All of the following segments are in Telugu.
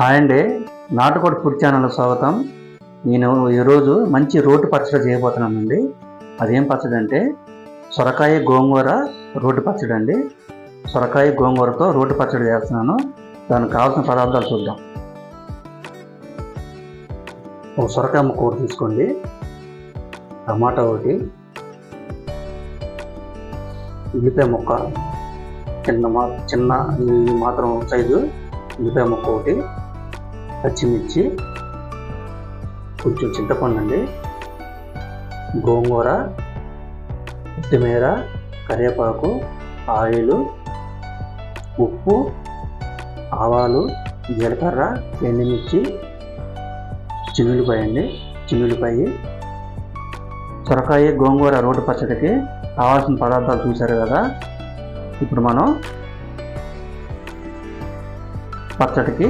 హాయ్ అండి. నాటుకోడి ఫుడ్ ఛానల్ స్వాగతం. నేను ఈరోజు మంచి రోటి పచ్చడి చేయబోతున్నానండి. అదేం పచ్చడి అంటే సొరకాయ గోంగూర రోటి పచ్చడి అండి సొరకాయ గోంగూరతో రోటి పచ్చడి చేస్తున్నాను. దానికి కావాల్సిన పదార్థాలు చూద్దాం. ఒక సొరకాయ ముక్క ఒకటి తీసుకోండి. టమాటా ఒకటి. ఉల్లిపాయ ముక్క. చిన్న మా చిన్న మాత్రం సైజు ఉల్లిపాయ ముక్క ఒకటి. పచ్చిమిర్చి కొంచెం చింతపండు అండి గోంగూర కొత్తిమీర కరివేపాకు ఆయిల్ ఉప్పు ఆవాలు జీలకర్ర ఎండుమిర్చి చిన్నులపాయ అండి చిన్నులపాయ సొరకాయ గోంగూర రోడ్డు పచ్చడికి కావాల్సిన పదార్థాలు చూశారు కదా. ఇప్పుడు మనం పచ్చడికి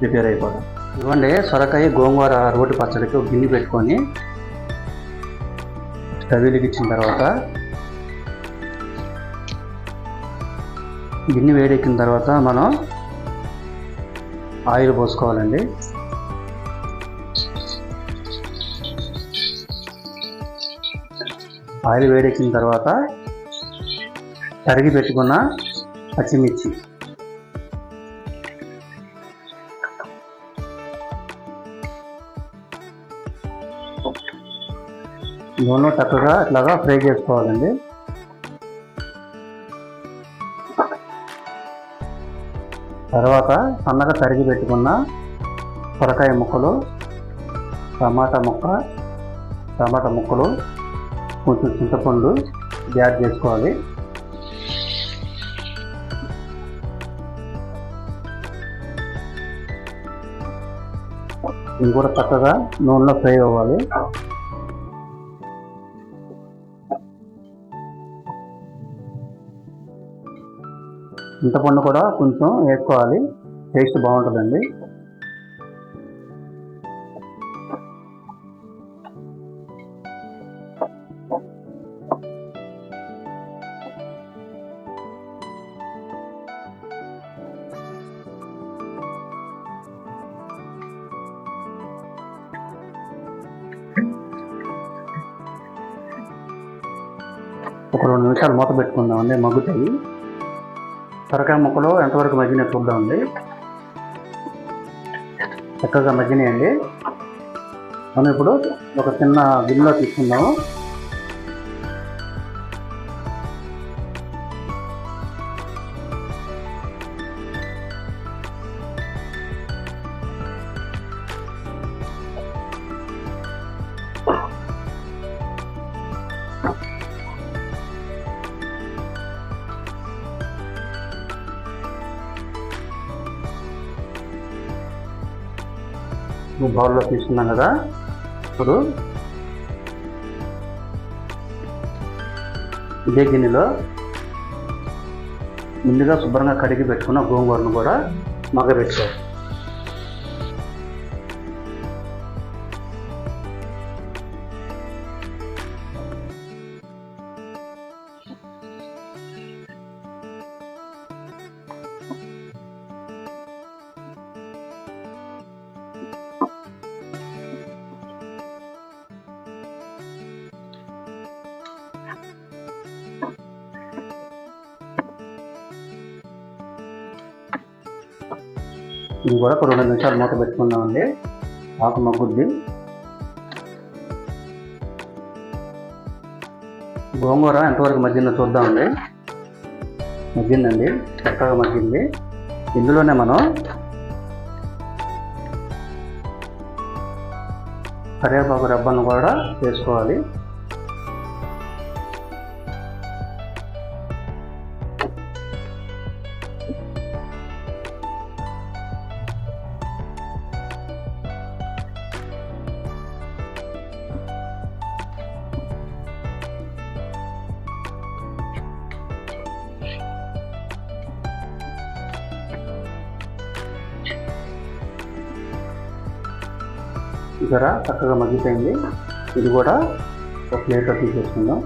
ప్రిపేర్ అయిపోదాం. ఇవ్వండి సొరకాయ గోంగూర రోటి పచ్చడికి ఒక గిన్నె పెట్టుకొని స్టవ్ వెలిగించిన తర్వాత గిన్నె వేడెక్కిన తర్వాత మనం ఆయిల్ పోసుకోవాలండి. ఆయిల్ వేడెక్కిన తర్వాత తరిగి పెట్టుకున్న పచ్చిమిర్చి. నూనె చక్కగా ఇట్లాగా ఫ్రై చేసుకోవాలండి. తర్వాత సన్నగా తరిగి పెట్టుకున్న సొరకాయ ముక్కలు టమాటా ముక్క టమాటా ముక్కలు కొంచెం చింతపండు యాడ్ చేసుకోవాలి. ఇవి కూడా చక్కగా నూనెలో ఫ్రై అవ్వాలి. చింతపండు కూడా కొంచెం వేసుకోవాలి. టేస్ట్ బాగుంటుందండి. ఒక రెండు నిమిషాలు మూత పెట్టుకుందామండి మగ్గుతాయి. సొరకాయ ముక్కలు ఎంతవరకు మగ్గిన చూద్దామండి. చక్కగా మగ్గినాయండి. మనం ఇప్పుడు ఒక చిన్న గిన్నెలో తీసుకుందాము. బౌల్లో తీసుకున్నాం కదా. ఇప్పుడు ఇదే గిన్నెలో ముందుగా శుభ్రంగా కడిగి పెట్టుకున్న గోంగూరను కూడా మగ్గబెట్టుకోవాలి ఇది కూడా ఒక రెండు నిమిషాలు మూత పెట్టుకుందామండి. ఆకు మగ్గుద్ది. గోంగూర ఎంతవరకు మగ్గిందో చూద్దామండి. మగ్గిందండి చక్కగా మగ్గింది. ఇందులోనే మనం కరివేపాకు రెబ్బను కూడా వేసుకోవాలి. చూసారా? చక్కగా మగ్గిపోయింది. ఇది కూడా ఒక ప్లేట్లో తీసేసుకుందాం.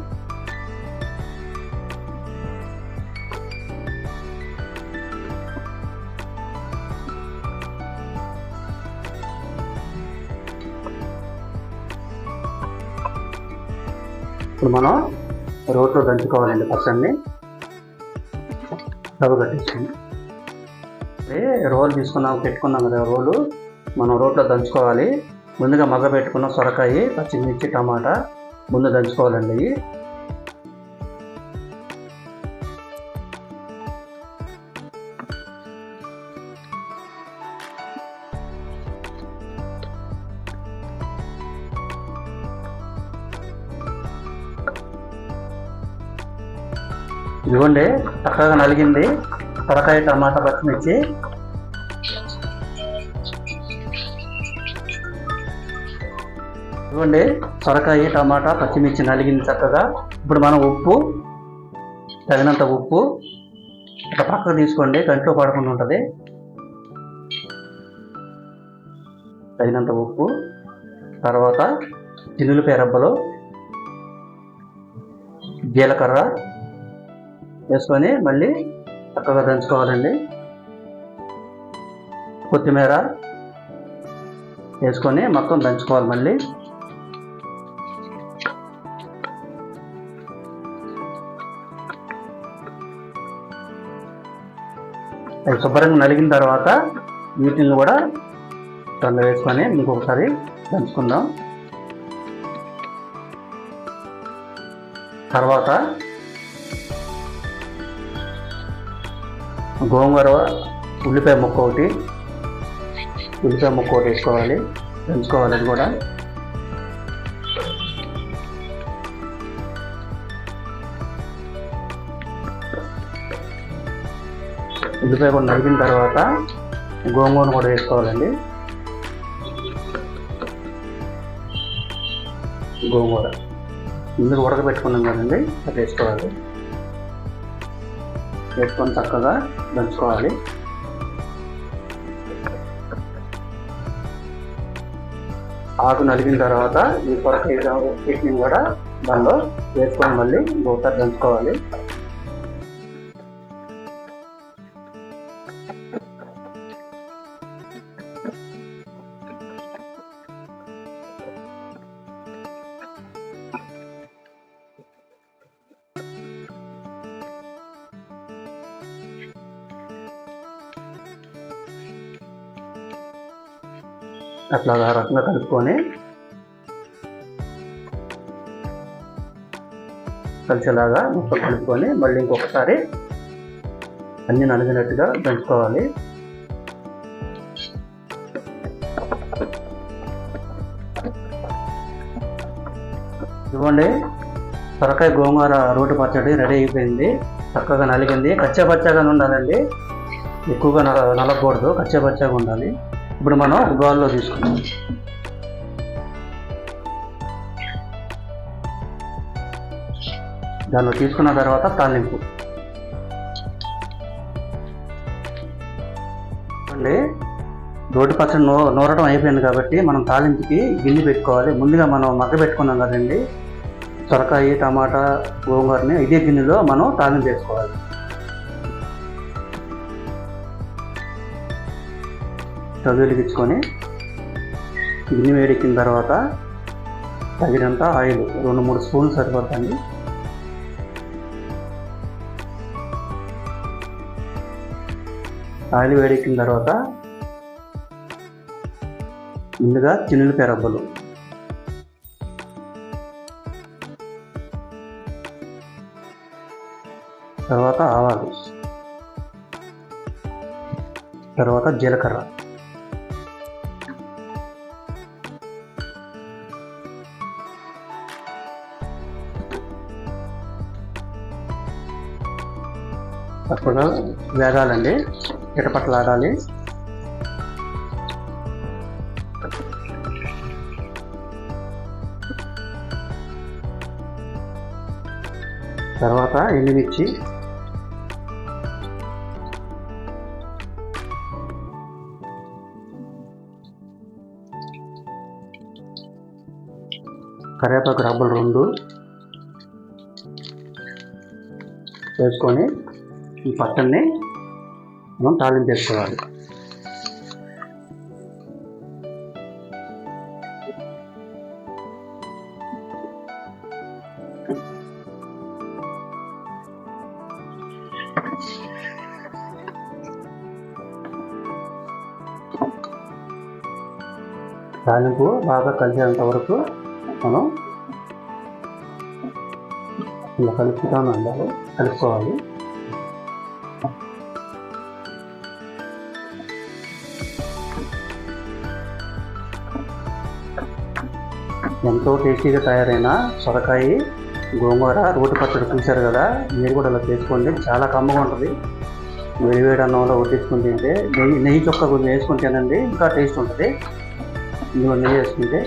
ఇప్పుడు మనం రోట్లో దంచుకోవాలండి పచ్చండి డబ్బు కట్టించండి రోల్ తీసుకున్నాం పెట్టుకున్నాం కదా రోలు మనం రోట్లో దంచుకోవాలి. ముందుగా మగ్గ పెట్టుకున్న సొరకాయ పచ్చిమిర్చి టమాటా ముందు దంచుకోవాలండి ఇదిగోండి చక్కగా నలిగింది సొరకాయ టమాటా పచ్చిమిర్చి. ఇవ్వండి సొరకాయ టమాటా పచ్చిమిర్చి నలిగింది చక్కగా. ఇప్పుడు మనం ఉప్పు తగినంత ఉప్పు ఇక పక్కకు తీసుకోండి కంట్లో పడకుండా ఉంటుంది. తగినంత ఉప్పు తర్వాత చిన్నులపాయ రబ్బలు జీలకర్ర వేసుకొని మళ్ళీ చక్కగా దంచుకోవాలండి. కొత్తిమీర వేసుకొని మొత్తం దంచుకోవాలి మళ్ళీ. అవి శుభ్రంగా నలిగిన తర్వాత వీటిని కూడా తొందర వేసుకొని ఇంకొకసారి దంచుకుందాం. తర్వాత గోంగూర ఉల్లిపాయ ముక్క ఒకటి ఉల్లిపాయ ముక్క ఒకటి వేసుకోవాలి దంచుకోవాలి అది కూడా. ఉల్లిపాయ కూడా నలిగిన తర్వాత గోంగూర కూడా వేసుకోవాలండి. గోంగూర. ముందుకు ఉడకబెట్టుకున్నాం కదండి అది వేసుకోవాలి. వేసుకొని చక్కగా దంచుకోవాలి. ఆకు నలిగిన తర్వాత ఈ కొరక చట్నీ కూడా దానిలో వేసుకొని మళ్ళీ ఒకసారి దంచుకోవాలి. అట్లా రకంగా కలుపుకొని కలిసేలాగా మొత్తం కలుపుకొని మళ్ళీ ఇంకొకసారి అన్ని నలిగినట్టుగా దంచుకోవాలి. ఇవ్వండి. సొరకాయ గోంగూర రోడ్డు పచ్చడి రెడీ అయిపోయింది. చక్కగా నలిగింది. కచ్చా పచ్చగా ఉండాలండి. ఎక్కువగా నల నలగకూడదు కచ్చా పచ్చగా ఉండాలి. ఇప్పుడు మనం బౌల్లో తీసుకుందాం. దానిలో తీసుకున్న తర్వాత తాలింపు. అంటే రోడ్డు పచ్చడి నూ నూరడం అయిపోయింది కాబట్టి మనం తాలింపుకి గిన్నె పెట్టుకోవాలి. ముందుగా మనం మగ్గ పెట్టుకున్నాం కదండి. సొరకాయ టమాటా గోంగూరని ఇదే గిన్నెలో మనం తాలింపు వేసుకోవాలి. స్టవ్ వెలిగించుకొని గిన్నె వేడెక్కిన తర్వాత తగినంత ఆయిల్ రెండు మూడు స్పూన్లు సరిపోతుంది ఆయిల్ వేడెక్కిన తర్వాత ముందుగా చిన్నులపాయ రబ్బలు. తర్వాత ఆవాలు. తర్వాత జీలకర్ర. తప్పకుండా వేగాలండి. చిటపట్లాడాలి తర్వాత ఎండుమిర్చి. కరివేపాకు రబ్బలు రెండు వేసుకొని ఈ పట్టన్ని మనం తాళం చేసుకోవాలి తాలింపు బాగా కలిసేంత వరకు మనం ఇలా కలుపుతాను అన్నారు కలుపుకోవాలి. ఎంతో టేస్టీగా తయారైన సొరకాయ గోంగూర రోటి పచ్చడి చూశారు కదా మీరు కూడా అలా చేసుకోండి. చాలా కమ్మగా ఉంటుంది. వేడివేడి అన్నంలో వడ్డించుకుని తింటే నెయ్యి నెయ్యి చొక్క కొంచెం వేసుకుని తినండి ఇంకా టేస్ట్ ఉంటుంది. ఇందులో నెయ్యి వేసుకుంటే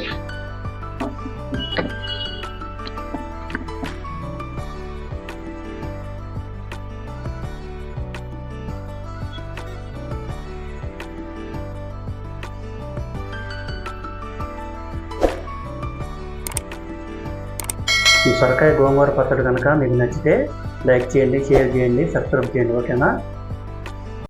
సొరకాయ గోంగూర పచ్చడి కనుక మీకు నచ్చితే లైక్ చేయండి షేర్ చేయండి సబ్స్క్రైబ్ చేయండి ఓకేనా?